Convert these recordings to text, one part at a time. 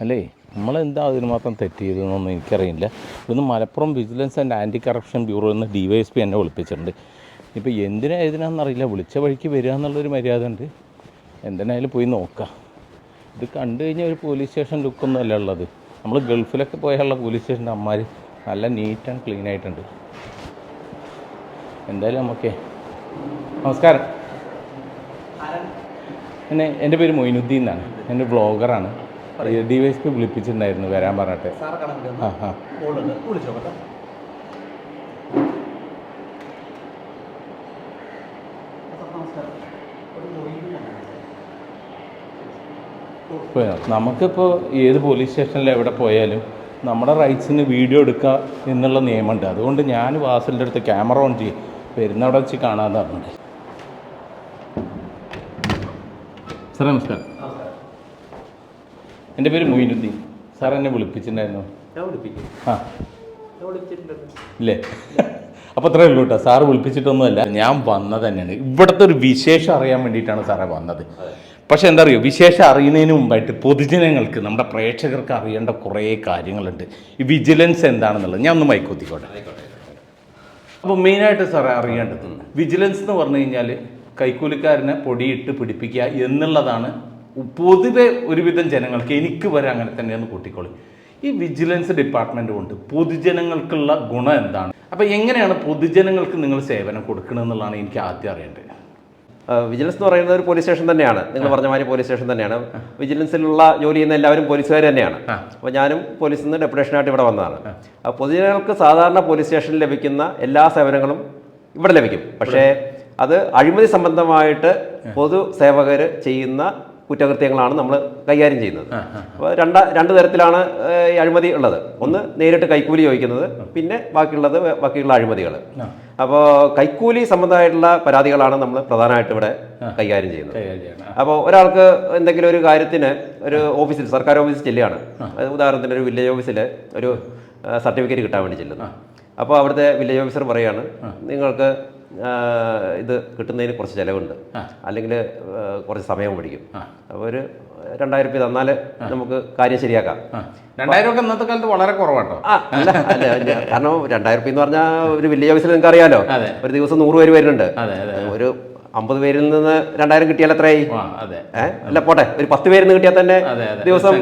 അല്ലേ? നമ്മളെന്താ അതിന് മാത്രം തെറ്റ് ചെയ്തതെന്നൊന്നും എനിക്കറിയില്ല. ഇന്ന് Malappuram vigilance and anti corruption bureau എന്ന് ഡി വൈ എസ് പി എന്നെ വിളിപ്പിച്ചിട്ടുണ്ട്. ഇപ്പോൾ എന്തിനാ ഏതിനാണെന്നറിയില്ല വിളിച്ച വഴിക്ക് വരിക എന്നുള്ളൊരു മര്യാദ ഉണ്ട്. എന്തിനായാലും പോയി നോക്കാം. ഇത് കണ്ടു കഴിഞ്ഞാൽ ഒരു പോലീസ് സ്റ്റേഷൻ ലുക്കൊന്നും അല്ല ഉള്ളത്. നമ്മൾ ഗൾഫിലൊക്കെ പോയുള്ള പോലീസ് സ്റ്റേഷന്റെ അമ്മമാർ നല്ല നീറ്റ് ആൻഡ് ക്ലീൻ ആയിട്ടുണ്ട്. എന്തായാലും നമുക്കേ നമസ്കാരം. എന്നെ എന്റെ പേര് മൊയിനുദ്ദീൻ എന്നാണ്. എന്റെ ബ്ലോഗറാണ് ഡി വൈ എസ് പി വിളിപ്പിച്ചിട്ടുണ്ടായിരുന്നു വരാൻ പറഞ്ഞിട്ട്. ആ ആ. ഇപ്പോൾ നമുക്കിപ്പോൾ ഏത് പോലീസ് സ്റ്റേഷനിൽ എവിടെ പോയാലും നമ്മുടെ റൈറ്റ്സിന് വീഡിയോ എടുക്കുക എന്നുള്ള നിയമമുണ്ട്. അതുകൊണ്ട് ഞാൻ വാസലിന്റെ അടുത്ത് ക്യാമറ ഓൺ ചെയ്യും. വരുന്നവിടെ വെച്ച് കാണാതെ പറഞ്ഞിട്ട്. സാർ നമസ്കാരം. എന്റെ പേര് മൊയിനുദ്ദീൻ. സാർ എന്നെ വിളിപ്പിച്ചിട്ടുണ്ടായിരുന്നു? ഞാൻ വിളിപ്പിക്കും. ആ. ഞാൻ വിളിച്ചിട്ടുണ്ടല്ലോ. ഇല്ലേ? അപ്പോൾ അത്രേ ഉള്ളൂ കേട്ടോ. സാറ് വിളിപ്പിച്ചിട്ടൊന്നുമല്ല. ഞാൻ വന്നത് തന്നെയാണ്. ഇവിടുത്തെ ഒരു വിശേഷം അറിയാൻ വേണ്ടിയിട്ടാണ് സാറേ വന്നത്. പക്ഷേ എന്താ അറിയോ? വിശേഷം അറിയുന്നതിന് മുമ്പായിട്ട് പൊതുജനങ്ങൾക്ക് നമ്മുടെ പ്രേക്ഷകർക്ക് അറിയേണ്ട കുറേ കാര്യങ്ങളുണ്ട്. ഈ വിജിലൻസ് എന്താണെന്നുള്ളത് ഞാൻ ഒന്ന് മൈക്കൊത്തിക്കോട്ടെ അപ്പോൾ മെയിനായിട്ട് സാറേ അറിയേണ്ടത് വിജിലൻസ് എന്ന് പറഞ്ഞു കഴിഞ്ഞാൽ കൈക്കൂലിക്കാരനെ പൊടിയിട്ട് പിടിപ്പിക്കുക എന്നുള്ളതാണ് പൊതുവെ ഒരുവിധം ജനങ്ങൾക്ക് എനിക്ക് വരെ അങ്ങനെ തന്നെയാണ് കൂട്ടിക്കോളി. ഈ വിജിലൻസ് ഡിപ്പാർട്ട്മെന്റ് കൊണ്ട് പൊതുജനങ്ങൾക്കുള്ള ഗുണം എന്താണ്? അപ്പോൾ എങ്ങനെയാണ് പൊതുജനങ്ങൾക്ക് നിങ്ങൾ സേവനം കൊടുക്കണമെന്നുള്ളതാണ് എനിക്ക് ആദ്യം അറിയേണ്ടത്. വിജിലൻസ് എന്ന് പറയുന്നത് ഒരു പോലീസ് സ്റ്റേഷൻ തന്നെയാണ്. നിങ്ങൾ പറഞ്ഞ മാതിരി പോലീസ് സ്റ്റേഷൻ തന്നെയാണ്. വിജിലൻസിലുള്ള ജോലി ചെയ്യുന്ന എല്ലാവരും പോലീസുകാർ തന്നെയാണ്. അപ്പോൾ ഞാനും പോലീസിൽ നിന്ന് ഡെപ്യൂട്ടേഷനായിട്ട് ഇവിടെ വന്നതാണ്. അപ്പോൾ പൊതുജനങ്ങൾക്ക് സാധാരണ പോലീസ് സ്റ്റേഷനിൽ ലഭിക്കുന്ന എല്ലാ സേവനങ്ങളും ഇവിടെ ലഭിക്കും. പക്ഷേ അത് അഴിമതി സംബന്ധമായിട്ട് പൊതു സേവകർ ചെയ്യുന്ന കുറ്റകൃത്യങ്ങളാണ് നമ്മൾ കൈകാര്യം ചെയ്യുന്നത്. അപ്പോൾ രണ്ട് രണ്ട് തരത്തിലാണ് ഈ അഴിമതി ഉള്ളത്. ഒന്ന് നേരിട്ട് കൈക്കൂലി ചോദിക്കുന്നത് പിന്നെ ബാക്കിയുള്ളത് ബാക്കിയുള്ള അഴിമതികൾ. അപ്പോൾ കൈക്കൂലി സംബന്ധമായിട്ടുള്ള പരാതികളാണ് നമ്മൾ പ്രധാനമായിട്ട് ഇവിടെ കൈകാര്യം ചെയ്യുന്നത്. അപ്പോൾ ഒരാൾക്ക് എന്തെങ്കിലും ഒരു കാര്യത്തിന് ഒരു ഓഫീസിൽ സർക്കാർ ഓഫീസിൽ ചെല്ലുകയാണ്. ഉദാഹരണത്തിന് ഒരു വില്ലേജ് ഓഫീസിൽ ഒരു സർട്ടിഫിക്കറ്റ് കിട്ടാൻ വേണ്ടി ചെല്ലുന്നു. അപ്പോൾ അവിടുത്തെ വില്ലേജ് ഓഫീസർ പറയുകയാണ് നിങ്ങൾക്ക് ഇത് കിട്ടുന്നതിന് കുറച്ച് ചിലവുണ്ട്. അല്ലെങ്കിൽ കുറച്ച് സമയം പിടിക്കും. അപ്പോൾ ഒരു രണ്ടായിരം രൂപ തന്നാൽ നമുക്ക് കാര്യം ശരിയാക്കാം. രണ്ടായിരം രൂപ ഇന്നത്തെ കാലത്ത് വളരെ കുറവാട്ടോ. അല്ല അല്ല കാരണം രണ്ടായിരം രൂപ എന്ന് പറഞ്ഞാൽ ഒരു വില്ലേജ് ഓഫീസിൽ നിങ്ങൾക്ക് അറിയാലോ ഒരു ദിവസം നൂറ് പേര് വരുന്നുണ്ട്. ഒരു അമ്പത് പേരിൽ നിന്ന് രണ്ടായിരം കിട്ടിയാൽ എത്രയായി? അല്ല പോട്ടെ. ഒരു പത്ത് നിന്ന് കിട്ടിയാൽ തന്നെ. ദിവസം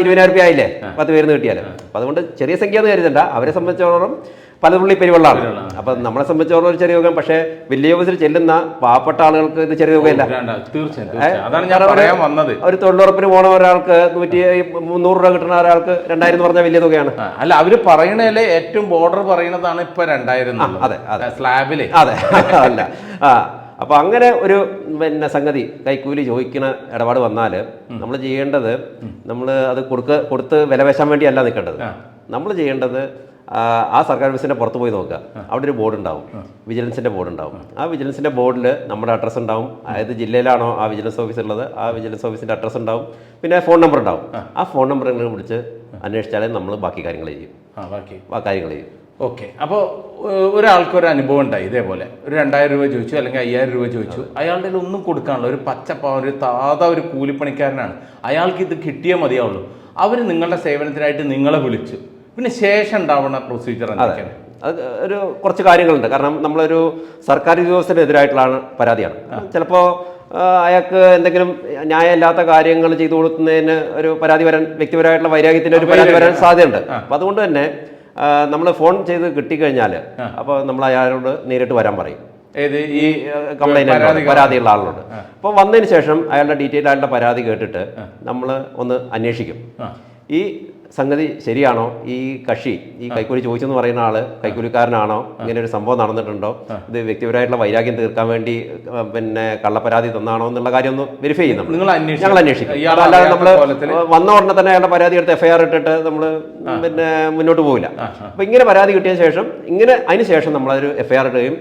ഇരുപതിനായിരം രൂപ ആയില്ലേ? പത്ത് നിന്ന് കിട്ടിയാൽ അപ്പൊ അതുകൊണ്ട് ചെറിയ സംഖ്യ എന്ന് കരുതണ്ട. അവരെ സംബന്ധിച്ചിടത്തോളം പലതുള്ളി പെരുവെള്ളമാണ് അപ്പൊ നമ്മളെ സംബന്ധിച്ചിടത്തോളം ഒരു ചെറിയ യോഗം പക്ഷേ വലിയ യോഗത്തിൽ ചെല്ലുന്ന പാവപ്പെട്ട ആളുകൾക്ക് ഇത് ചെറിയ യോഗമല്ല തീർച്ചയായും ഒരു തൊഴിലുറപ്പിന് പോണ ഒരാൾക്ക് നൂറ്റി മുന്നൂറ് രൂപ കിട്ടുന്ന ഒരാൾക്ക് രണ്ടായിരം പറഞ്ഞ പറഞ്ഞാൽ വലിയ തുകയാണ്. അല്ല അവർ പറയണേലെ ഏറ്റവും ബോർഡർ പറയുന്നതാണ് ഇപ്പൊ രണ്ടായിരം അതെ, അതെ. സ്ലാബിൽ. അതെ അല്ല. ആ അപ്പൊ അങ്ങനെ ഒരു പിന്നെ സംഗതി കൈക്കൂലി ചോദിക്കുന്ന ഇടപാട് വന്നാൽ നമ്മൾ ചെയ്യേണ്ടത് നമ്മൾ അത് കൊടുക്ക കൊടുത്ത് വിലവേശാൻ വേണ്ടിയല്ല നിൽക്കേണ്ടത്. നമ്മൾ ചെയ്യേണ്ടത് ആ, സർക്കാർ ഓഫീസിന്റെ പുറത്ത് പോയി നോക്കുക. അവിടെ ഒരു ബോർഡ് ഉണ്ടാവും. വിജിലൻസിന്റെ ബോർഡ് ഉണ്ടാവും. ആ. വിജിലൻസിന്റെ ബോർഡിൽ നമ്മുടെ അഡ്രസ്സ് ഉണ്ടാവും. അതായത് ജില്ലയിലാണോ ആ വിജിലൻസ് ഓഫീസ് ഉള്ളത് ആ വിജിലൻസ് ഓഫീസിന്റെ അഡ്രസ്സ് ഉണ്ടാവും. പിന്നെ ഫോൺ നമ്പർ ഉണ്ടാവും. ആ. ഫോൺ നമ്പർ നിങ്ങൾ വിളിച്ച് അന്വേഷിച്ചാലേ നമ്മൾ ബാക്കി കാര്യങ്ങൾ ചെയ്യും. ആ ബാക്കി. കാര്യങ്ങൾ ചെയ്യും. ഓക്കെ. അപ്പോൾ ഒരാൾക്ക് ഒരു അനുഭവം ഉണ്ടായി ഇതേപോലെ. ഒരു രണ്ടായിരം രൂപ ചോദിച്ചു അല്ലെങ്കിൽ അയ്യായിരം രൂപ ചോദിച്ചു. അയാളുടെ ഒന്നും കൊടുക്കാനുള്ള ഒരു പച്ചപ്പ ഒരു താത ഒരു കൂലിപ്പണിക്കാരനാണ്. അയാൾക്ക് ഇത് കിട്ടിയേ മതിയാവുള്ളൂ. അവർ നിങ്ങളുടെ സേവനത്തിനായിട്ട് നിങ്ങളെ വിളിച്ചു. പിന്നെ ശേഷം ഉണ്ടാവുന്ന പ്രൊസീജിയർ എന്തൊക്കെയാണ്? അത് ഒരു കുറച്ച് കാര്യങ്ങളുണ്ട്. കാരണം നമ്മളൊരു സർക്കാർ ഉദ്യോഗസ്ഥനെതിരായിട്ടുള്ള പരാതിയാണ്. ചിലപ്പോൾ അയാൾക്ക് എന്തെങ്കിലും ന്യായമില്ലാത്ത കാര്യങ്ങൾ ചെയ്തു കൊടുക്കുന്നതിന് ഒരു പരാതി വരാൻ വ്യക്തിപരമായിട്ടുള്ള വൈരാഗ്യത്തിന് ഒരു പരാതി വരാൻ സാധ്യതയുണ്ട്. അപ്പം അതുകൊണ്ട് തന്നെ നമ്മൾ ഫോൺ ചെയ്ത് കിട്ടിക്കഴിഞ്ഞാൽ അപ്പോൾ നമ്മൾ അയാളോട് നേരിട്ട് വരാൻ പറയും. ഏത്? ഈ ഈ കംപ്ലൈന്റ് പരാതിയുള്ള ആളോട്. അപ്പോൾ വന്നതിന് ശേഷം അയാളുടെ ഡീറ്റെയിൽ ആയിട്ടുള്ള പരാതി കേട്ടിട്ട് നമ്മൾ ഒന്ന് അന്വേഷിക്കും. ഈ സംഗതി ശരിയാണോ? ഈ കക്ഷി ഈ കൈക്കൂലി ചോദിച്ചെന്ന് പറയുന്ന ആൾ കൈക്കൂലിക്കാരനാണോ? ഇങ്ങനെ ഒരു സംഭവം നടന്നിട്ടുണ്ടോ? ഇത് വ്യക്തിപരമായിട്ടുള്ള വൈരാഗ്യം തീർക്കാൻ വേണ്ടി പിന്നെ കള്ളപ്പരാതി തന്നാണോ എന്നുള്ള കാര്യം ഒന്ന് വെരിഫൈ ചെയ്യുന്നു. ഞങ്ങൾ അന്വേഷിക്കും. അല്ലാതെ നമ്മൾ വന്ന ഉടനെ തന്നെ അയാളുടെ പരാതി എടുത്ത് എഫ്ഐആർ ഇട്ടിട്ട് നമ്മൾ പിന്നെ മുന്നോട്ട് പോകില്ല അപ്പൊ ഇങ്ങനെ പരാതി കിട്ടിയ ശേഷം ഇങ്ങനെ അതിന് ശേഷം നമ്മളൊരു എഫ്ഐആർ ഇടുകയും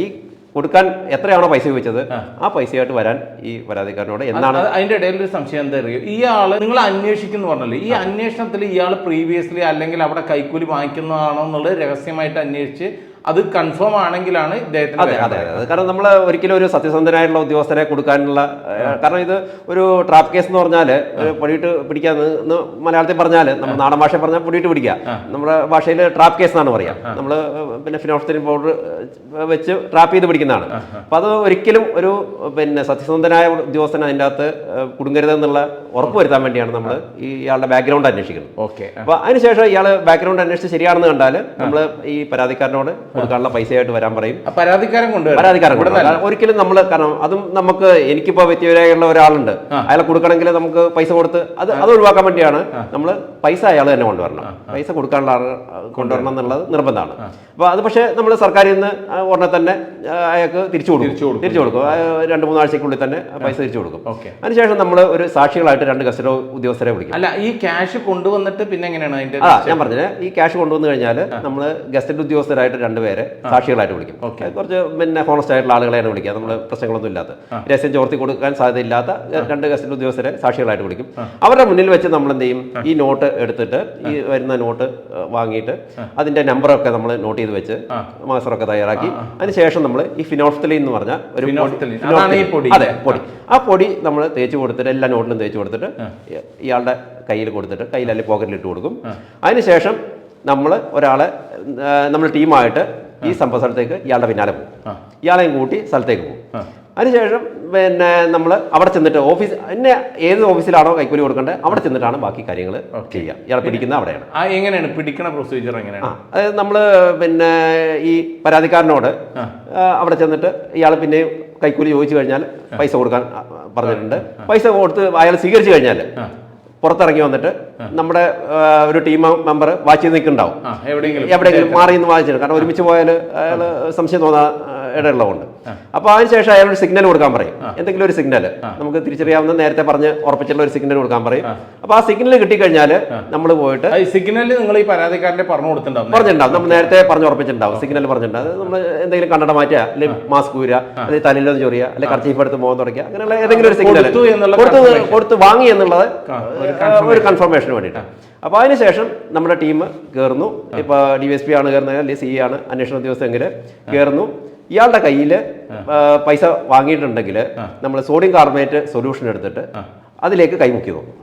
ഈ കൊടുക്കാൻ എത്രയാണോ പൈസ ചോദിച്ചത് ആ. പൈസയായിട്ട് വരാൻ ഈ പരാതിക്കാരനോട് എന്താണ് അതിന്റെ ഇടയിൽ ഒരു സംശയം എന്താ അറിയോ? ആൾ നിങ്ങൾ അന്വേഷിക്കുന്നു പറഞ്ഞല്ലോ. ഈ അന്വേഷണത്തിൽ ഇയാൾ പ്രീവിയസ്ലി അല്ലെങ്കിൽ അവിടെ കൈക്കൂലി വാങ്ങിക്കുന്നതാണോ എന്നുള്ളത് രഹസ്യമായിട്ട് അന്വേഷിച്ച് അത് കൺഫേം ആണെങ്കിലാണ് ഇദ്ദേഹത്തിന് അതെ അതെ അതെ. കാരണം നമ്മൾ ഒരിക്കലും ഒരു സത്യസന്ധനായിട്ടുള്ള ഉദ്യോഗസ്ഥനെ കൊടുക്കാനുള്ള കാരണം ഇത് ഒരു ട്രാപ്പ് കേസ് എന്ന് പറഞ്ഞാൽ പൊടിയിട്ട് പിടിക്കാൻ മലയാളത്തിൽ പറഞ്ഞാൽ നമ്മൾ നാടൻ ഭാഷ പറഞ്ഞാൽ പൊടിയിട്ട് പിടിക്കുക. നമ്മുടെ ഭാഷയിൽ ട്രാപ്പ് കേസ് എന്നാണ് പറയുക നമ്മൾ പിന്നെ ഫിനോഫ്തലിൻ പൗഡർ വെച്ച് ട്രാപ്പ് ചെയ്ത് പിടിക്കുന്നതാണ്. അപ്പോൾ അത് ഒരിക്കലും ഒരു പിന്നെ സത്യസന്ധനായ ഉദ്യോഗസ്ഥൻ അതിന്റെ അകത്ത് കുടുങ്ങരുതെന്നുള്ള ഉറപ്പ് വരുത്താൻ വേണ്ടിയാണ് നമ്മൾ ഈ ഇയാളുടെ ബാക്ക്ഗ്രൗണ്ട് അന്വേഷിക്കുന്നത്. ഓക്കെ അപ്പൊ അതിനുശേഷം ഇയാൾ ബാക്ക്ഗ്രൗണ്ട് അന്വേഷിച്ച് ശരിയാണെന്ന് കണ്ടാൽ നമ്മൾ ഈ പരാതിക്കാരനോട് കൊടുക്കാനുള്ള പൈസയായിട്ട് വരാൻ പറയും. പരാതിക്കാരൻ കൊണ്ടുവരാം പരാതിക്കാരൻ ഒരിക്കലും നമ്മൾ കാരണം അതും നമുക്ക് എനിക്കിപ്പോ വ്യക്തിപരമായുള്ള ഒരാളുണ്ട്. അയാളെ കൊടുക്കണമെങ്കിൽ നമുക്ക് പൈസ കൊടുത്ത് അത് അത് ഒഴിവാക്കാൻ വേണ്ടിയാണ് നമ്മൾ പൈസ അയാൾ തന്നെ കൊണ്ടുവരണം. പൈസ കൊടുക്കാനുള്ള കൊണ്ടുവരണം എന്നുള്ളത് നിർബന്ധമാണ്. അപ്പൊ അത് പക്ഷേ നമ്മൾ സർക്കാരിൽ നിന്ന് ഉടനെ തന്നെ അയാൾക്ക് തിരിച്ചു കൊടുക്കും. തിരിച്ചു കൊടുക്കും. രണ്ട് മൂന്നാഴ്ചക്കുള്ളിൽ തന്നെ പൈസ തിരിച്ചു കൊടുക്കും. അതിനുശേഷം നമ്മൾ ഒരു സാക്ഷികളായിട്ട് രണ്ട് കസ്റ്റഡി ഉദ്യോഗസ്ഥരെ വിളിക്കും. അല്ല ഈ ക്യാഷ് കൊണ്ടുവന്നിട്ട് പിന്നെ എങ്ങനെയാണ് അതിന്റെ ഞാൻ പറഞ്ഞത് ഈ ക്യാഷ് കൊണ്ടുവന്നു കഴിഞ്ഞാൽ നമ്മൾ ഗസ്റ്റഡ് ഉദ്യോഗസ്ഥരായിട്ട് രണ്ടുപേരെ സാക്ഷികളായിട്ട് വിളിക്കും. കുറച്ച് പിന്നെ ഹോണസ്റ്റ് ആയിട്ടുള്ള ആളുകളെയാണ് വിളിക്കുക. നമ്മൾ പ്രശ്നങ്ങളൊന്നും ഇല്ലാത്ത രഹസ്യം ചോർത്തി കൊടുക്കാൻ സാധ്യതയില്ലാത്ത രണ്ട് കസ്റ്റഡി ഉദ്യോഗസ്ഥരെ സാക്ഷികളായിട്ട് വിളിക്കും. അവരുടെ മുന്നിൽ വെച്ച് നമ്മൾ എന്ത് ചെയ്യും ഈ നോട്ട് എടുത്തിട്ട് ഈ വരുന്ന നോട്ട് വാങ്ങിയിട്ട് അതിന്റെ നമ്പറൊക്കെ നമ്മൾ നോട്ട് ചെയ്ത് വെച്ച് മാസറൊക്കെ തയ്യാറാക്കി. അതിനുശേഷം നമ്മൾ ഈ ഫിനോഫ്തലി എന്ന് പറഞ്ഞ ഒരു പൊടി. അതെ പൊടി. ആ പൊടി നമ്മൾ തേച്ച് കൊടുത്തിട്ട് എല്ലാ നോട്ടിലും തേച്ച് കൊടുത്തിട്ട് ഇയാളുടെ കയ്യിൽ കൊടുത്തിട്ട് കയ്യിൽ അല്ലെങ്കിൽ പോക്കറ്റിൽ ഇട്ട് കൊടുക്കും. അതിനുശേഷം നമ്മൾ ഒരാളെ നമ്മൾ ടീമായിട്ട് ഈ സംഭവ സ്ഥലത്തേക്ക് ഇയാളുടെ പിന്നാലെ പോകും. ഇയാളെയും കൂട്ടി സ്ഥലത്തേക്ക് പോകും. അതിനുശേഷം പിന്നെ നമ്മൾ അവിടെ ചെന്നിട്ട് ഓഫീസ് എന്നെ ഏത് ഓഫീസിലാണോ കൈക്കൂലി കൊടുക്കേണ്ടത് അവിടെ ചെന്നിട്ടാണ് ബാക്കി കാര്യങ്ങൾ ചെയ്യുക ഇയാളെ പിടിക്കുന്ന അവിടെയാണ്. ആ എങ്ങനെയാണ്? പിടിക്കണ പ്രൊസീജിയർ എങ്ങനെയാണ്? അതായത് നമ്മൾ പിന്നെ ഈ പരാതിക്കാരനോട് അവിടെ ചെന്നിട്ട് ഇയാൾ പിന്നെ കൈക്കൂലി ചോദിച്ചു കഴിഞ്ഞാൽ പൈസ കൊടുക്കാൻ പറഞ്ഞിട്ടുണ്ട്. പൈസ കൊടുത്ത് അയാൾ സ്വീകരിച്ചു കഴിഞ്ഞാൽ പുറത്തിറങ്ങി വന്നിട്ട് നമ്മുടെ ഒരു ടീം മെമ്പർ വാച്ച് ചെയ്ത് നിൽക്കുന്നുണ്ടാവും എവിടെയെങ്കിലും. മാറി നിന്ന് വായിച്ചിട്ട് കാരണം ഒരുമിച്ച് പോയാൽ അയാൾ സംശയം തോന്നാൻ ഇടയുള്ളതുകൊണ്ട്. അപ്പോൾ അതിനുശേഷം അയാൾ ഒരു സിഗ്നൽ കൊടുക്കാൻ പറയും. എന്തെങ്കിലും ഒരു സിഗ്നൽ നമുക്ക് തിരിച്ചറിയാവുന്ന നേരത്തെ പറഞ്ഞ് ഉറപ്പിച്ചുള്ള ഒരു സിഗ്നൽ കൊടുക്കാൻ പറയും. അപ്പോൾ ആ സിഗ്നൽ കിട്ടിക്കഴിഞ്ഞാൽ നമ്മൾ പോയിട്ട് സിഗ്നൽ നിങ്ങൾ ഈ പരാതിക്കാരന്റെ പറഞ്ഞു കൊടുത്തിട്ടുണ്ടാവും. പറഞ്ഞിട്ടുണ്ടാവും. നമ്മൾ നേരത്തെ പറഞ്ഞു ഉറപ്പിച്ചിട്ടുണ്ടാവും. സിഗ്നൽ പറഞ്ഞിട്ടുണ്ടാവും. നമ്മൾ എന്തെങ്കിലും കണ്ണട മാറ്റുക അല്ലെങ്കിൽ മാസ്ക് ഊരുക അല്ലെങ്കിൽ തലയിലൊന്ന് ചൊറിയുക അല്ലെങ്കിൽ കർച്ചീഫ് എടുത്ത് മുഖം തുടയ്ക്കുക അങ്ങനെയുള്ള ഏതെങ്കിലും ഒരു സിഗ്നൽ കൊടുത്തു കൊടുത്ത് വാങ്ങി എന്നുള്ളത് ഒരു കൺഫർമേഷന് വേണ്ടിയിട്ടാണ് അപ്പോൾ അതിനുശേഷം നമ്മുടെ ടീം കയറുന്നു ഇപ്പോൾ ഡി എസ് പി ആണ് കയറുന്നത് അല്ലെങ്കിൽ സി ആണ് അന്വേഷണ ഉദ്യോഗസ്ഥെങ്കിൽ കയറുന്നു ഇയാളുടെ കയ്യിൽ പൈസ വാങ്ങിയിട്ടുണ്ടെങ്കിൽ നമ്മൾ സോഡിയം കാർബണേറ്റ് സൊല്യൂഷൻ എടുത്തിട്ട് അതിലേക്ക് കൈമുക്കി നോക്കും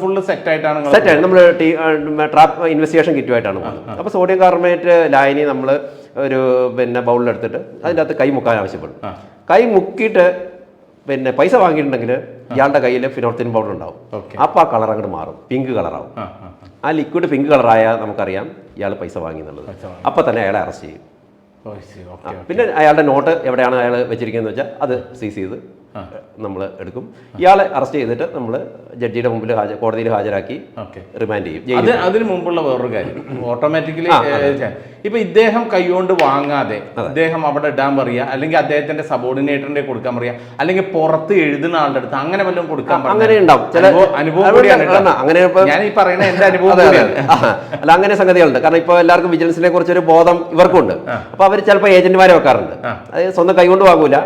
ഫുള്ള് സെറ്റ് ആയിട്ടാണ് നമ്മൾ ട്രാപ്പ് ഇൻവെസ്റ്റിഗേഷൻ കിറ്റുമായിട്ടാണ് പോകുന്നത്. അപ്പോൾ സോഡിയം കാർബണേറ്റ് ലായനി നമ്മൾ ഒരു പിന്നെ ബൗളിലെടുത്തിട്ട് അതിന്റെ അകത്ത് കൈ മുക്കാൻ ആവശ്യപ്പെടും. കൈ മുക്കിയിട്ട് പിന്നെ പൈസ വാങ്ങിയിട്ടുണ്ടെങ്കിൽ ഇയാളുടെ കയ്യിൽ ഫിനോർത്തിൻ പൗഡർ ഉണ്ടാവും. അപ്പോൾ ആ കളർ അങ്ങോട്ട് മാറും. പിങ്ക് കളറാവും ആ ലിക്വിഡ് പിങ്ക് കളറായാൽ നമുക്കറിയാം ഇയാൾ പൈസ വാങ്ങി എന്നുള്ളത്. അപ്പം അപ്പോൾ തന്നെ അയാളെ അറസ്റ്റ് ചെയ്യും. പിന്നെ അയാളുടെ നോട്ട് എവിടെയാണ് അയാൾ വെച്ചിരിക്കുന്നത് വെച്ചാൽ അത് സീസ് ചെയ്ത് നമ്മൾ എടുക്കും. ഇയാളെ അറസ്റ്റ് ചെയ്തിട്ട് നമ്മൾ ജഡ്ജിയുടെ മുമ്പിൽ കോടതിയിൽ ഹാജരാക്കി റിമാൻഡ് ചെയ്യും. അത് ജയിലിൽ അതിന് മുമ്പുള്ള വേറൊരു കാര്യം. ഓട്ടോമാറ്റിക്കലി ഇപ്പൊ ഇദ്ദേഹം കൈകൊണ്ട് വാങ്ങാതെ അദ്ദേഹം അവിടെ ഇടാൻ പറയുക അല്ലെങ്കിൽ അദ്ദേഹത്തിന്റെ സബോർഡിനേറ്ററിന്റെ കൊടുക്കാൻ പറയുക അല്ലെങ്കിൽ പുറത്ത് എഴുതുന്ന ആളുടെ അടുത്ത് അങ്ങനെ വല്ലതും കൊടുക്കാൻ? അങ്ങനെ ഉണ്ടാവും. ചില അനുഭവം- കൂടിയാണ് അങ്ങനെ ഞാൻ ഈ പറയുന്ന എന്റെ അനുഭവം അല്ല അങ്ങനെ സംഗതികളുണ്ട്. കാരണം ഇപ്പൊ എല്ലാവർക്കും വിജിലൻസിനെ കുറിച്ച് ഒരു ബോധം ഇവർക്കുണ്ട്. അപ്പൊ അവർ ചിലപ്പോൾ ഏജന്റുമാരെ വെക്കാറുണ്ട്. അതായത് സ്വന്തം കൈകൊണ്ട് വാങ്ങൂല.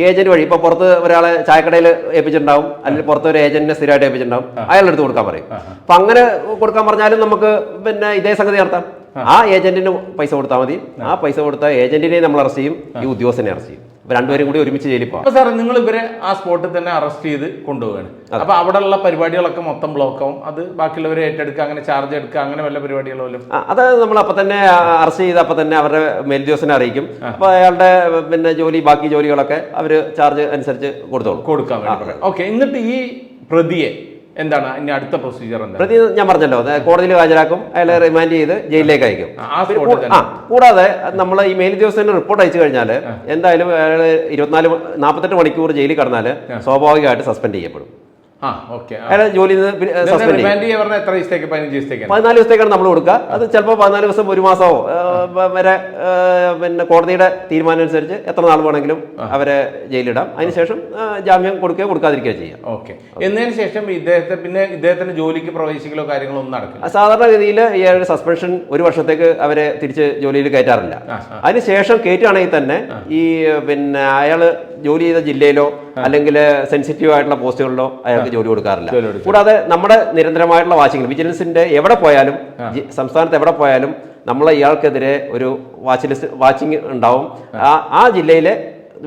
ഏജന്റ് വഴി ഇപ്പൊ പുറത്ത് ഒരാളെ ചായക്കടയിൽ ഏൽപ്പിച്ചിട്ടുണ്ടാവും. അല്ലെങ്കിൽ പുറത്ത് ഒരു ഏജന്റിനെ സ്ഥിരമായിട്ട് ഏൽപ്പിച്ചിട്ടുണ്ടാവും. അയാളുടെ അടുത്ത് കൊടുക്കാൻ പറയും. അപ്പൊ അങ്ങനെ കൊടുക്കാൻ പറഞ്ഞാലും നമുക്ക് പിന്നെ ഇതേ സംഗതി നടത്താം. ആ. ഏജന്റിന് പൈസ കൊടുത്താൽ മതി. ആ. പൈസ കൊടുത്ത ഏജന്റിനെ നമ്മൾ അറസ്റ്റ് ചെയ്യും. ഈ ഉദ്യോഗസ്ഥനെ അറസ്റ്റ് ചെയ്യും. രണ്ടുപേരും കൂടി ഒരുമിച്ച് ജയിലിൽ പോകാം സാറേ നിങ്ങൾ ഇവരെ ആ സ്പോട്ടിൽ തന്നെ അറസ്റ്റ് ചെയ്ത് കൊണ്ടുപോവാണ് അപ്പൊ അവിടെയുള്ള പരിപാടികളൊക്കെ മൊത്തം ബ്ലോക്ക് ആവും. അത് ബാക്കിയുള്ളവരെ ഏറ്റെടുക്കുക അങ്ങനെ ചാർജ് എടുക്കുക അങ്ങനെ വല്ല പരിപാടികളും അത് നമ്മൾ അപ്പൊ തന്നെ അറസ്റ്റ് ചെയ്ത് അപ്പൊ തന്നെ അവരുടെ മേലുദ്യോഗസ്ഥനെ അറിയിക്കും. അപ്പൊ അയാളുടെ പിന്നെ ജോലി ബാക്കി ജോലികളൊക്കെ അവർ ചാർജ് അനുസരിച്ച് കൊടുത്തോളും. കൊടുക്കാൻ ഓക്കെ എന്നിട്ട് ഈ പ്രതിയെ എന്താണ് ഇനി അടുത്ത പ്രൊസീജിയർ എന്താ പ്രതി ഞാൻ പറഞ്ഞല്ലോ കോടതിയിൽ ഹാജരാക്കും അയാളെ റിമാൻഡ് ചെയ്ത് ജയിലിലേക്ക് അയക്കും. ആ കൂടാതെ നമ്മൾ ഈ മേലുദ്യോഗസ്ഥന് റിപ്പോർട്ട് അയച്ചു കഴിഞ്ഞാൽ എന്തായാലും അയാൾ ഇരുപത്തിനാല് നാൽപ്പത്തെട്ട് മണിക്കൂർ ജയിലിൽ കടന്നാൽ സ്വാഭാവികമായിട്ട് സസ്പെൻഡ് ചെയ്യപ്പെടും. അയാളെ സസ്പെൻഡ് പതിനാല് ദിവസത്തേക്കാണ് നമ്മൾ കൊടുക്കുക. അത് ചിലപ്പോൾ പതിനാല് ദിവസം ഒരു മാസമോ വരെ പിന്നെ കോടതിയുടെ തീരുമാനം അനുസരിച്ച് എത്ര നാൾ വേണമെങ്കിലും അവരെ ജയിലിടാം അതിനുശേഷം ജാമ്യം കൊടുക്കുകയോ കൊടുക്കാതിരിക്കുകയോ ചെയ്യാം. ഓക്കെ. എന്നതിന് ശേഷം ഇദ്ദേഹത്തെ പിന്നെ ഇദ്ദേഹത്തിന് ജോലിക്ക് പ്രവേശിക്കലോ കാര്യങ്ങളോ ഒന്നും നടക്കില്ല? സാധാരണഗതിയിൽ ഈ ഒരു സസ്പെൻഷൻ ഒരു വർഷത്തേക്ക് അവരെ തിരിച്ച് ജോലിയിൽ കയറ്റാറില്ല. അതിനുശേഷം കയറ്റുകയാണെങ്കിൽ തന്നെ ഈ പിന്നെ അയാൾ ജോലി ചെയ്ത ജില്ലയിലോ അല്ലെങ്കിൽ സെൻസിറ്റീവ് ആയിട്ടുള്ള പോസ്റ്റുകളിലോ അയാൾക്ക് ജോലി കൊടുക്കാറില്ല. കൂടാതെ നമ്മുടെ നിരന്തരമായിട്ടുള്ള വാച്ചിങ് വിജിലൻസിന്റെ എവിടെ പോയാലും സംസ്ഥാനത്ത് എവിടെ പോയാലും നമ്മളെ ഇയാൾക്കെതിരെ ഒരു വാച്ച് ലിസ്റ്റ് വാച്ചിങ് ഉണ്ടാവും. ആ ജില്ലയിലെ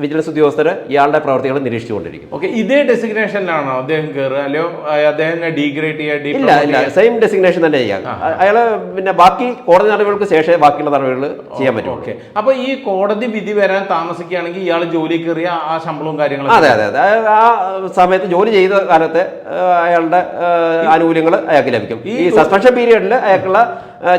വിജിലൻസ് ഉദ്യോഗസ്ഥർ ഇയാളുടെ പ്രവർത്തികൾ നിരീക്ഷിച്ചുകൊണ്ടിരിക്കും. ഓക്കെ ഇതേ ഡെസിഗ്നേഷനിലാണോ അദ്ദേഹം കയറുക അല്ലയോ അദ്ദേഹം ഡീഗ്രേഡ് ചെയ്യുക ഇല്ല ഇല്ല സെയിം ഡെസിഗ്നേഷൻ തന്നെ ചെയ്യാം. അയാൾ പിന്നെ ബാക്കി കോടതി നടപടികൾക്ക് ശേഷം ബാക്കിയുള്ള നടപടികൾ ചെയ്യാൻ പറ്റും ഓക്കെ അപ്പൊ ഈ കോടതി വിധി വരാൻ താമസിക്കുകയാണെങ്കിൽ ഇയാൾ ജോലി കയറിയ ആ ശമ്പളവും കാര്യങ്ങളും അതെ അതെ അതെ. ആ സമയത്ത് ജോലി ചെയ്ത കാലത്തെ അയാളുടെ ആനുകൂല്യങ്ങൾ അയാൾക്ക് ലഭിക്കും. ഈ സസ്പെൻഷൻ പീരീഡിൽ അയാൾക്കുള്ള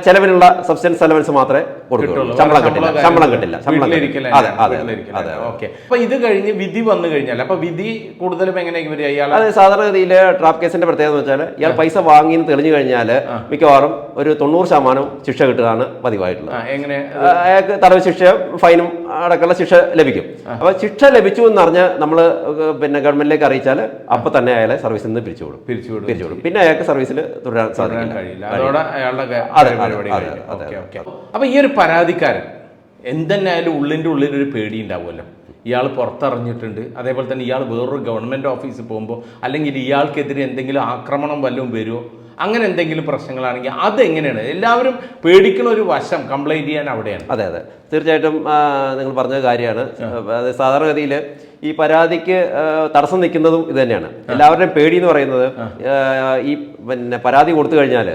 ചെലവിനുള്ള സബ്സ്റ്റൻസ് അലവൻസ് മാത്രമേ കൊടുക്കുള്ളൂ ശമ്പളം കിട്ടില്ല. ശമ്പളം കിട്ടില്ല. ശമ്പളം അതെ അതെ അതെ. ഓക്കെ. അപ്പൊ ഇത് കഴിഞ്ഞ് വിധി വന്നു കഴിഞ്ഞാൽ അപ്പൊ വിധി കൂടുതലും എങ്ങനെയായിരിക്കും വരിക ഇയാൾ അത് സാധാരണഗതിയിൽ ട്രാപ്പ് കേസിന്റെ പ്രത്യേകത എന്ന് വെച്ചാൽ ഇയാൾ പൈസ വാങ്ങി എന്ന് തെളിഞ്ഞു കഴിഞ്ഞാൽ മിക്കവാറും ഒരു തൊണ്ണൂറ് ശതമാനം ശിക്ഷ കിട്ടുകയാണ് പതിവായിട്ടുള്ളത്. അയാൾക്ക് തടവ് ശിക്ഷ ഫൈനും അടക്കമുള്ള ശിക്ഷ ലഭിക്കും. അപ്പൊ ശിക്ഷ ലഭിച്ചു എന്ന് അറിഞ്ഞ് നമ്മൾ പിന്നെ ഗവൺമെന്റിലേക്ക് അറിയിച്ചാൽ അപ്പൊ തന്നെ അയാളെ സർവീസിൽ നിന്ന് പിരിച്ചുവിടും. പിരിച്ചുവിടും പിരിച്ചുവിടും പിന്നെ അയാൾക്ക് സർവീസിൽ തുടരാൻ സാധിക്കില്ല. അപ്പൊ ഈ ഒരു പരാതിക്കാരൻ എന്തെന്നായാലും ഉള്ളിന്റെ ഉള്ളിൽ ഒരു പേടി ഉണ്ടാവുമല്ലോ. ഇയാൾ പുറത്തറിഞ്ഞിട്ടുണ്ട്. അതേപോലെ തന്നെ ഇയാൾ വേറൊരു ഗവൺമെന്റ് ഓഫീസിൽ പോകുമ്പോൾ അല്ലെങ്കിൽ ഇയാൾക്കെതിരെ എന്തെങ്കിലും ആക്രമണം വല്ലതും വരുമോ അങ്ങനെ എന്തെങ്കിലും പ്രശ്നങ്ങളാണെങ്കിൽ അതെങ്ങനെയാണ്? എല്ലാവരും പേടിക്കുന്ന ഒരു വശം കംപ്ലൈന്റ് ചെയ്യാൻ അവിടെയാണ്. അതെ അതെ. തീർച്ചയായിട്ടും നിങ്ങൾ പറഞ്ഞ കാര്യമാണ്. സാധാരണഗതിയിൽ ഈ പരാതിക്ക് തടസ്സം നിൽക്കുന്നതും ഇത് തന്നെയാണ്. എല്ലാവരുടെയും പേടി എന്ന് പറയുന്നത് ഈ പിന്നെ പരാതി കൊടുത്തു കഴിഞ്ഞാൽ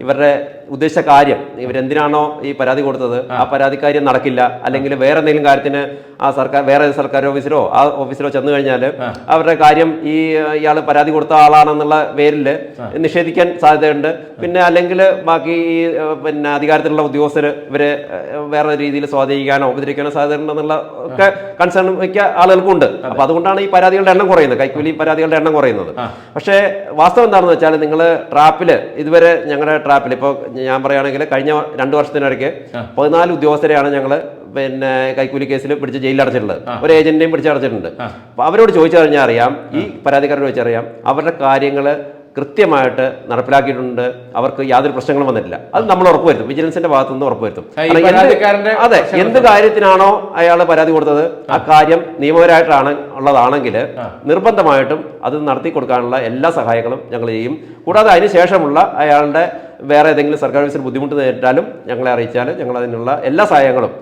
ഇവരുടെ ഉദ്ദേശിച്ച കാര്യം ഇവരെന്തിനാണോ ഈ പരാതി കൊടുത്തത് ആ. പരാതി കാര്യം നടക്കില്ല അല്ലെങ്കിൽ വേറെ എന്തെങ്കിലും കാര്യത്തിന് ആ സർക്കാർ വേറെ സർക്കാർ ഓഫീസിലോ ആ ഓഫീസിലോ ചെന്ന് കഴിഞ്ഞാൽ അവരുടെ കാര്യം ഈ ഇയാൾ പരാതി കൊടുത്ത ആളാണെന്നുള്ള പേരിൽ നിഷേധിക്കാൻ സാധ്യതയുണ്ട്. പിന്നെ അല്ലെങ്കിൽ ബാക്കി ഈ പിന്നെ അധികാരത്തിലുള്ള ഉദ്യോഗസ്ഥർ ഇവരെ വേറെ രീതിയിൽ സ്വാധീനിക്കാനോ ഉപദ്രവിക്കാനോ സാധ്യതയുണ്ടെന്നുള്ള ഒക്കെ കൺസേൺ മിക്ക ആളുകൾക്കുണ്ട് അപ്പൊ അതുകൊണ്ടാണ് ഈ പരാതികളുടെ എണ്ണം കുറയുന്നത്. കൈക്കൂലി പരാതികളുടെ എണ്ണം കുറയുന്നത്. പക്ഷേ വാസ്തവം എന്താണെന്ന് വെച്ചാൽ നിങ്ങൾ ട്രാപ്പിൽ ഇതുവരെ ഞങ്ങളുടെ ട്രാപ്പിൽ ഇപ്പോൾ ഞാൻ പറയുകയാണെങ്കിൽ കഴിഞ്ഞ രണ്ട് വർഷത്തിനിടയ്ക്ക് പതിനാല് ഉദ്യോഗസ്ഥരെയാണ് ഞങ്ങൾ പിന്നെ കൈക്കൂലി കേസിൽ പിടിച്ച് ജയിലിൽ അടച്ചിട്ടുള്ളത്. ഒരു ഏജന്റിനെയും പിടിച്ച് അടച്ചിട്ടുണ്ട്. അപ്പൊ അവരോട് ചോദിച്ചറിഞ്ഞാൽ അറിയാം ഈ പരാതിക്കാരോട് ചോദിച്ചറിയാം അവരുടെ കാര്യങ്ങൾ കൃത്യമായിട്ട് നടപ്പിലാക്കിയിട്ടുണ്ട്. അവർക്ക് യാതൊരു പ്രശ്നങ്ങളും വന്നിട്ടില്ല. അത് നമ്മൾ ഉറപ്പുവരുത്തും. വിജിലൻസിന്റെ ഭാഗത്തു നിന്ന് ഉറപ്പുവരുത്തും അതെ എന്ത് കാര്യത്തിനാണോ അയാൾ പരാതി കൊടുത്തത് ആ കാര്യം നിയമപരമായിട്ടാണ് ഉള്ളതാണെങ്കിൽ നിർബന്ധമായിട്ടും അത് നടത്തി കൊടുക്കാനുള്ള എല്ലാ സഹായങ്ങളും ഞങ്ങൾ ചെയ്യും. കൂടാതെ അതിനുശേഷമുള്ള അയാളുടെ വേറെ ഏതെങ്കിലും സർക്കാർ ഓഫീസിൽ ബുദ്ധിമുട്ട് നേരിട്ടാലും ഞങ്ങളെ അറിയിച്ചാൽ ഞങ്ങൾ അതിനുള്ള എല്ലാ സഹായങ്ങളും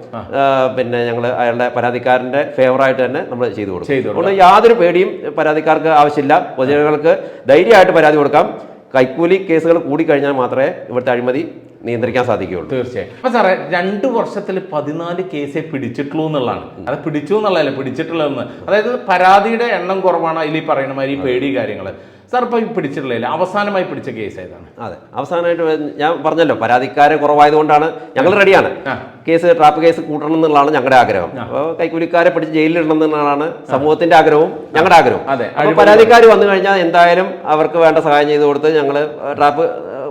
പിന്നെ ഞങ്ങൾ അയാളുടെ പരാതിക്കാരന്റെ ഫേവറായിട്ട് തന്നെ നമ്മൾ ചെയ്തു കൊടുക്കും. അതുകൊണ്ട് യാതൊരു പേടിയും പരാതിക്കാർക്ക് ആവശ്യമില്ല. പൊതുജനങ്ങൾക്ക് ധൈര്യമായിട്ട് പരാതി കൊടുക്കാം. കൈക്കൂലി കേസുകൾ കൂടിക്കഴിഞ്ഞാൽ മാത്രമേ ഇവിടുത്തെ അഴിമതി നിയന്ത്രിക്കാൻ സാധിക്കുകയുള്ളൂ. തീർച്ചയായും. അപ്പൊ സാറേ രണ്ട് വർഷത്തിൽ പതിനാല് കേസേ പിടിച്ചിട്ടുള്ളൂ എന്നുള്ളതാണ്. അത് പിടിച്ചു എന്നുള്ളതല്ല പിടിച്ചിട്ടുള്ളതെന്ന്. അതായത് പരാതിയുടെ എണ്ണം കുറവാണ് അതിൽ ഈ പറയുന്ന മാതിരി പേടി കാര്യങ്ങൾ സാർ ഇപ്പൊ അവസാനമായി പിടിച്ച കേസ് ഏതാണ്? അതെ അവസാനമായിട്ട് ഞാൻ പറഞ്ഞല്ലോ പരാതിക്കാരെ കുറവായതുകൊണ്ടാണ് ഞങ്ങൾ റെഡിയാണ് കേസ് ട്രാപ്പ് കേസ് കൂട്ടണം എന്നുള്ളതാണ് ഞങ്ങളുടെ ആഗ്രഹം. അപ്പോൾ കൈക്കൂലിക്കാരെ പിടിച്ച് ജയിലിലിടണം എന്നുള്ളതാണ് സമൂഹത്തിന്റെ ആഗ്രഹവും ഞങ്ങളുടെ ആഗ്രഹവും. അതെ, അപ്പോൾ പരാതിക്കാർ വന്നു കഴിഞ്ഞാൽ എന്തായാലും അവർക്ക് വേണ്ട സഹായം ചെയ്ത് കൊടുത്ത് ഞങ്ങൾ ട്രാപ്പ്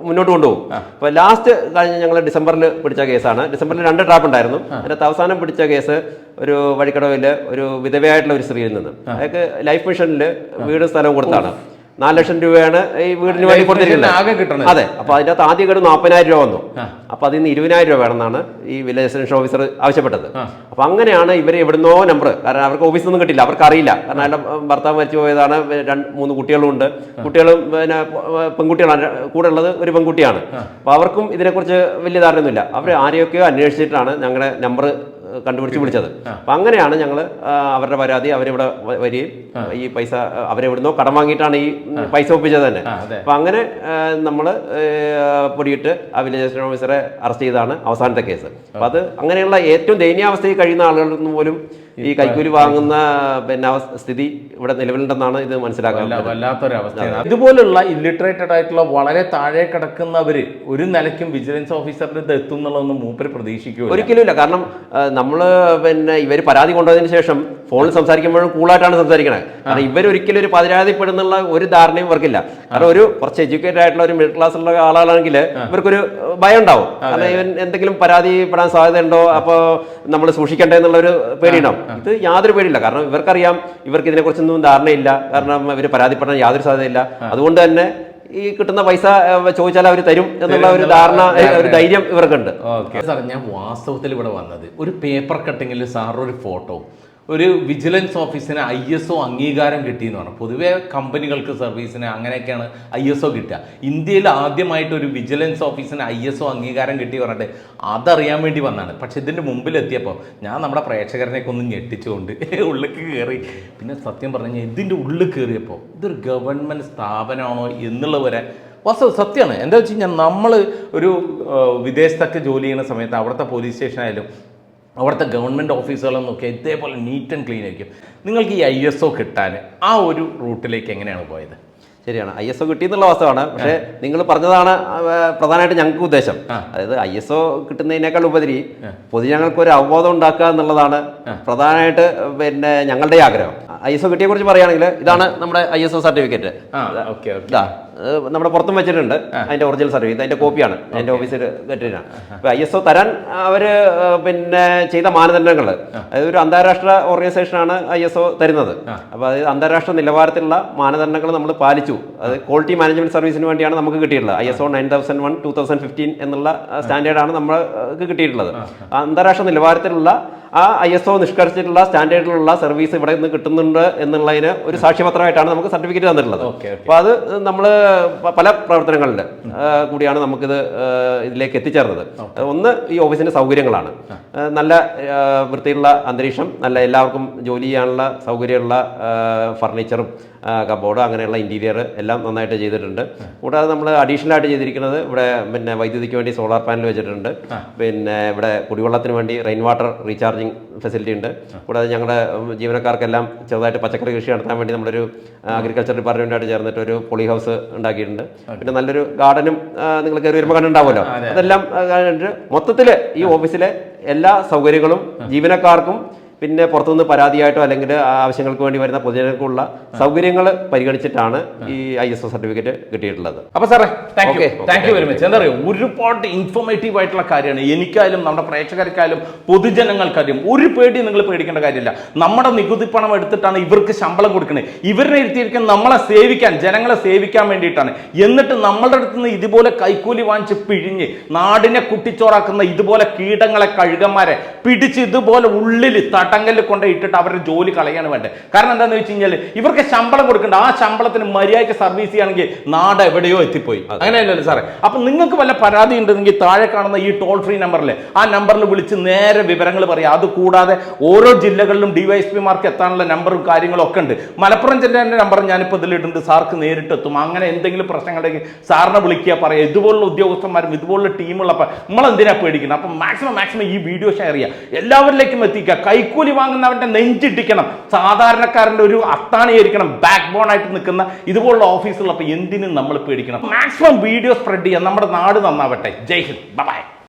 മുന്നോട്ട് കൊണ്ടുപോകും. അപ്പോൾ ലാസ്റ്റ് കഴിഞ്ഞ ഞങ്ങൾ ഡിസംബറിൽ പിടിച്ച കേസാണ് ഡിസംബറിൽ രണ്ട് ട്രാപ്പ് ഉണ്ടായിരുന്നു. അതിനകത്ത് അവസാനം പിടിച്ച കേസ് ഒരു വഴിക്കടവിൽ ഒരു വിധവയായിട്ടുള്ള ഒരു സ്ത്രീയിൽ നിന്ന്. അയാൾക്ക് ലൈഫ് മിഷനിൽ വീട് സ്ഥലവും കൊടുത്താണ്. നാല് ലക്ഷം രൂപയാണ് ഈ വീടിന് വേണ്ടി കൊടുത്തിരിക്കുന്നത്. അതെ അപ്പൊ അതിന്റെ അകത്ത് ആദ്യം ഗഡു നാൽപ്പതിനായിരം രൂപ വന്നു. അപ്പൊ അതിൽ നിന്ന് ഇരുപതിനായിരം രൂപ വേണമെന്നാണ് ഈ വില്ലേജ് എക്സ്റ്റൻഷൻ ഓഫീസർ ആവശ്യപ്പെട്ടത്. അപ്പൊ അങ്ങനെയാണ് ഇവർ എവിടുന്നോ നമ്പർ കാരണം അവർക്ക് ഓഫീസിൽ നിന്നും കിട്ടില്ല അവർക്ക് അറിയില്ല കാരണം അയാളുടെ ഭർത്താവ് മരിച്ചു പോയതാണ് രണ്ട് മൂന്ന് കുട്ടികളും ഉണ്ട് കുട്ടികളും പിന്നെ പെൺകുട്ടികളാണ്. കൂടെ ഉള്ളത് ഒരു പെൺകുട്ടിയാണ്. അപ്പൊ അവർക്കും ഇതിനെക്കുറിച്ച് വലിയ ധാരണയൊന്നുമില്ല. അവർ ആരെയൊക്കെയോ അന്വേഷിച്ചിട്ടാണ് ഞങ്ങളുടെ നമ്പർ കണ്ടുപിടിച്ച് വിളിച്ചത് അപ്പം അങ്ങനെയാണ് ഞങ്ങൾ അവരുടെ പരാതി അവരിവിടെ വരികയും ഈ പൈസ അവരെവിടുന്നോ കടം വാങ്ങിയിട്ടാണ് ഈ പൈസ ഒപ്പിച്ചത് തന്നെ. അപ്പം അങ്ങനെ നമ്മൾ പൊടിയിട്ട് ആ വില്ലേജ് അസിസ്റ്റന്റ് ഓഫീസറെ അറസ്റ്റ് ചെയ്തതാണ് അവസാനത്തെ കേസ്. അപ്പം അത് അങ്ങനെയുള്ള ഏറ്റവും ദയനീയാവസ്ഥയിൽ കഴിയുന്ന ആളുകളിൽ നിന്ന് പോലും ഈ കൈക്കൂലി വാങ്ങുന്ന പിന്നെ സ്ഥിതി ഇവിടെ നിലവിലുണ്ടെന്നാണ് ഇത് മനസ്സിലാക്കാൻ വല്ല- വല്ലാത്തൊരവസ്ഥയാണ്. ഇതുപോലുള്ള ഇല്ലിറ്ററേറ്റഡ് ആയിട്ടുള്ള വളരെ താഴെ കിടക്കുന്നവര് ഒരു നിലയ്ക്കും വിജിലൻസ് ഓഫീസറിന്റെ ഇത് എത്തും എന്നുള്ളതൊന്നും മൂപ്പര് പ്രതീക്ഷിക്കുക ഒരിക്കലും ഇല്ല കാരണം നമ്മൾ പിന്നെ ഇവർ പരാതി കൊണ്ടുവന്നതിന് ശേഷം ഫോണിൽ സംസാരിക്കുമ്പോഴും കൂളായിട്ടാണ് സംസാരിക്കണത് കാരണം ഇവരൊരിക്കലും ഒരു പരാതിപ്പെടുന്നുള്ള ഒരു ധാരണയും ഇവർക്കില്ല. കാരണം ഒരു കുറച്ച് എഡ്യൂക്കേറ്റഡ് ആയിട്ടുള്ള ഒരു മിഡിൽ ക്ലാസ് ഉള്ള ആളാണെങ്കിൽ ഇവർക്കൊരു ഭയം ഉണ്ടാവും കാരണം ഇവൻ എന്തെങ്കിലും പരാതിപ്പെടാൻ സാധ്യതയുണ്ടോ? അപ്പോൾ നമ്മൾ സൂക്ഷിക്കണ്ടേ എന്നുള്ള ഒരു പേടിയുണ്ടാവും. ഇത് യാതൊരു പേടിയില്ല. കാരണം ഇവർക്കറിയാം ഇവർക്ക് ഇതിനെക്കുറിച്ചൊന്നും ധാരണയില്ല. കാരണം ഇവർ പരാതിപ്പെടാൻ യാതൊരു സാധ്യതയില്ല. അതുകൊണ്ട് തന്നെ ഈ കിട്ടുന്ന പൈസ ചോദിച്ചാൽ അവർ തരും എന്നുള്ള ഒരു ധാരണ ഒരു ധൈര്യം ഇവർക്കുണ്ട്. ഓക്കെ. സാർ ഞാൻ വാസ്തവത്തിൽ ഇവിടെ വന്നത് ഒരു പേപ്പർ കട്ടിങ്ങിൽ സാർ ഒരു ഫോട്ടോ. ഒരു വിജിലൻസ് ഓഫീസിന് ഐ എസ് ഒ അംഗീകാരം കിട്ടിയെന്ന് പറഞ്ഞു. പൊതുവേ കമ്പനികൾക്ക് സർവീസിന് അങ്ങനെയൊക്കെയാണ് ഐ എസ് ഒ കിട്ടുക. ഇന്ത്യയിൽ ആദ്യമായിട്ട് ഒരു വിജിലൻസ് ഓഫീസിന് ഐ എസ് ഒ അംഗീകാരം കിട്ടി പറഞ്ഞിട്ട് അതറിയാൻ വേണ്ടി വന്നാണ് പക്ഷെ ഇതിന്റെ മുമ്പിലെത്തിയപ്പോൾ ഞാൻ നമ്മുടെ പ്രേക്ഷകരനെയൊക്കെ ഒന്ന് ഞെട്ടിച്ചുകൊണ്ട് ഉള്ളിലേക്ക് കയറി പിന്നെ സത്യം പറഞ്ഞു ഇതിന്റെ ഉള്ളിൽ കയറിയപ്പോൾ ഇതൊരു ഗവൺമെന്റ് സ്ഥാപനമാണോ എന്നുള്ള വരെ വാസ്തവ സത്യമാണ്. എന്താ വെച്ച് കഴിഞ്ഞാൽ നമ്മൾ ഒരു വിദേശത്തൊക്കെ ജോലി ചെയ്യുന്ന സമയത്ത് അവിടുത്തെ പോലീസ് സ്റ്റേഷനായാലും അവിടുത്തെ ഗവൺമെന്റ് ഓഫീസുകളും നോക്കിയാൽ ഇതേപോലെ നീറ്റ് ആൻഡ് ക്ലീൻ ആയിരിക്കും. നിങ്ങൾക്ക് ഈ ഐ എസ് ഒ കിട്ടാൻ ആ ഒരു റൂട്ടിലേക്ക് എങ്ങനെയാണ് പോയത്? ശരിയാണ്. ഐ എസ് ഒ കിട്ടിയെന്നുള്ള വാസ്തവമാണ് പക്ഷേ നിങ്ങൾ പറഞ്ഞതാണ് പ്രധാനമായിട്ട് ഞങ്ങൾക്ക് ഉദ്ദേശം. അതായത് ഐ എസ് ഒ കിട്ടുന്നതിനേക്കാൾ ഉപരി പൊതുജനങ്ങൾക്ക് ഒരു അവബോധം ഉണ്ടാക്കുക എന്നുള്ളതാണ് പ്രധാനമായിട്ട് പിന്നെ ഞങ്ങളുടെ ആഗ്രഹം. ഐ എസ് ഒ കിട്ടിയെ കുറിച്ച് പറയുകയാണെങ്കിൽ ഇതാണ് നമ്മുടെ ഐ എസ് ഒ സർട്ടിഫിക്കറ്റ് നമ്മുടെ പുറത്തും വെച്ചിട്ടുണ്ട്. അതിന്റെ ഒറിജിനൽ സർട്ടിഫിക്കറ്റ് അതിന്റെ കോപ്പിയാണ് എന്റെ ഓഫീസിൽ കെട്ടിട്ടാണ് അപ്പൊ ഐ എസ് ഒ തരാൻ അവർ പിന്നെ ചെയ്ത മാനദണ്ഡങ്ങൾ അതായത് ഒരു അന്താരാഷ്ട്ര ഓർഗനൈസേഷനാണ് ഐ എസ് ഒ തരുന്നത് അപ്പൊ അത് അന്താരാഷ്ട്ര നിലവാരത്തിലുള്ള മാനദണ്ഡങ്ങൾ നമ്മൾ പാലിച്ചു. അത് ക്വാളിറ്റി മാനേജ്മെന്റ് സർവീസിന് വേണ്ടിയാണ് നമുക്ക് കിട്ടിയിട്ടുള്ളത്. I S O nine thousand one two thousand fifteen എന്നുള്ള സ്റ്റാൻഡേർഡാണ് നമ്മൾക്ക് കിട്ടിയിട്ടുള്ളത്. അന്താരാഷ്ട്ര നിലവാരത്തിലുള്ള ആ ഐ എസ് ഒ നിഷ്കർഷിച്ചിട്ടുള്ള സ്റ്റാൻഡേർഡിലുള്ള സർവീസ് ഇവിടെ നിന്ന് കിട്ടുന്നുണ്ട് എന്നുള്ളതിന് ഒരു സാക്ഷ്യപത്രമായിട്ടാണ് നമുക്ക് സർട്ടിഫിക്കറ്റ് തന്നിട്ടുള്ളത്. അപ്പോൾ അത് നമ്മൾ പല പ്രവർത്തനങ്ങളിൽ കൂടിയാണ് നമുക്കിത് ഇതിലേക്ക് എത്തിച്ചേർന്നത്. ഒന്ന് ഈ ഓഫീസിന്റെ സൗകര്യങ്ങളാണ്. നല്ല വൃത്തിയുള്ള അന്തരീക്ഷം നല്ല എല്ലാവർക്കും ജോലി ചെയ്യാനുള്ള സൗകര്യമുള്ള ഫർണിച്ചറും കബോർഡ് അങ്ങനെയുള്ള ഇന്റീരിയർ എല്ലാം നന്നായിട്ട് ചെയ്തിട്ടുണ്ട്. കൂടാതെ നമ്മൾ അഡീഷണൽ ആയിട്ട് ചെയ്തിരിക്കുന്നത് ഇവിടെ പിന്നെ വൈദ്യുതിക്ക് വേണ്ടി സോളാർ പാനൽ വെച്ചിട്ടുണ്ട്. പിന്നെ ഇവിടെ കുടിവെള്ളത്തിന് വേണ്ടി റെയിൻ വാട്ടർ റീചാർജിങ് ഫെസിലിറ്റി ഉണ്ട്. കൂടാതെ ഞങ്ങളുടെ ജീവനക്കാർക്കെല്ലാം ചെറുതായിട്ട് പച്ചക്കറി കൃഷി നടത്താൻ വേണ്ടി നമ്മളൊരു അഗ്രികൾച്ചർ ഡിപ്പാർട്ട്മെന്റായിട്ട് ചേർന്നിട്ട് ഒരു പൊളി ഹൗസ് ഉണ്ടാക്കിയിട്ടുണ്ട്. പിന്നെ നല്ലൊരു ഗാർഡനും നിങ്ങൾ കയറി വരുമ്പോൾ കണ്ടുണ്ടാവുമല്ലോ അതെല്ലാം മൊത്തത്തിൽ ഈ ഓഫീസിലെ എല്ലാ സൗകര്യങ്ങളും ജീവനക്കാർക്കും പിന്നെ പുറത്തുനിന്ന് പരാതിയായിട്ടോ അല്ലെങ്കിൽ ആവശ്യങ്ങൾക്ക് വേണ്ടി വരുന്ന പൊതുജനങ്ങൾക്കുള്ള സൗകര്യങ്ങൾ പരിഗണിച്ചിട്ടാണ് ഈ ഐ എസ് ഒ സർട്ടിഫിക്കറ്റ് കിട്ടിയിട്ടുള്ളത്. അപ്പൊ സാറേ thank you thank you very much എന്താ പറയുക ഒരുപാട് ഇൻഫോർമേറ്റീവ് ആയിട്ടുള്ള കാര്യമാണ്. എനിക്കായാലും നമ്മുടെ പ്രേക്ഷകർക്കായാലും പൊതുജനങ്ങൾക്കായാലും ഒരു പേടി നിങ്ങൾ പേടിക്കേണ്ട കാര്യമില്ല. നമ്മുടെ നികുതി പണം എടുത്തിട്ടാണ് ഇവർക്ക് ശമ്പളം കൊടുക്കുന്നത് ഇവരെ ഇരുത്തിയിരിക്കുന്നത് നമ്മളെ സേവിക്കാൻ ജനങ്ങളെ സേവിക്കാൻ വേണ്ടിയിട്ടാണ്. എന്നിട്ട് നമ്മളുടെ അടുത്ത് നിന്ന് ഇതുപോലെ കൈക്കൂലി വാങ്ങിച്ച് പിഴിഞ്ഞ് നാടിനെ കുട്ടിച്ചോറാക്കുന്ന ഇതുപോലെ കീടങ്ങളെ കഴുകന്മാരെ പിടിച്ച് ഇതുപോലെ ഉള്ളിൽ തട്ടങ്കലിൽ കൊണ്ട് ഇട്ടിട്ട് അവരുടെ ജോലി കളയാണ് വേണ്ടത്. കാരണം എന്താണെന്ന് വെച്ച് കഴിഞ്ഞാൽ ഇവർക്ക് ശമ്പളം കൊടുക്കണ്ട. ആ ശമ്പളത്തിന് മര്യാദയ്ക്ക് സർവീസ് ചെയ്യുകയാണെങ്കിൽ നാട് എവിടെയോ എത്തിപ്പോയി. അങ്ങനെയല്ലല്ലോ സാറേ. അപ്പൊ നിങ്ങൾക്ക് വല്ല പരാതി ഉണ്ടെങ്കിൽ താഴെ കാണുന്ന ഈ ടോൾ ഫ്രീ നമ്പറിൽ ആ നമ്പറിൽ വിളിച്ച് നേരെ വിവരങ്ങൾ പറയാം. അത് കൂടാതെ ഓരോ ജില്ലകളിലും ഡിവൈഎസ്പിമാർക്ക് എത്താനുള്ള നമ്പറും കാര്യങ്ങളും ഒക്കെ ഉണ്ട്. മലപ്പുറം ജില്ലേന്റെ നമ്പർ ഞാനിപ്പോൾ ഇതിലിട്ടുണ്ട് സാർക്ക് നേരിട്ട് എത്തും. അങ്ങനെ എന്തെങ്കിലും പ്രശ്നങ്ങളുണ്ടെങ്കിൽ സാറിനെ വിളിക്കുക പറയാം. ഇതുപോലുള്ള ഉദ്യോഗസ്ഥന്മാരും ഇതുപോലുള്ള ടീമുള്ളപ്പോൾ നമ്മൾ എന്തിനാ പേടിക്കണം അപ്പം മാക്സിമം മാക്സിമം ഈ വീഡിയോ ഷെയർ ചെയ്യുക. എല്ലാവരിലേക്കും എത്തിക്കുക. കൈക്കൂലി വാങ്ങുന്നവന്റെ നെഞ്ചിട്ടിക്കണം സാധാരണക്കാരന്റെ ഒരു അത്താണിയായിരിക്കണം ബാക്ക് ബോൺ ആയിട്ട് നിൽക്കുന്ന ഇതുപോലുള്ള ഓഫീസുകൾ അപ്പോൾ എന്തിനും നമ്മൾ പേടിക്കണം. മാക്സിമം വീഡിയോ സ്പ്രെഡ് ചെയ്യാൻ നമ്മുടെ നാട് നന്നാവട്ടെ. ജയ് ഹിന്ദ്. ബൈ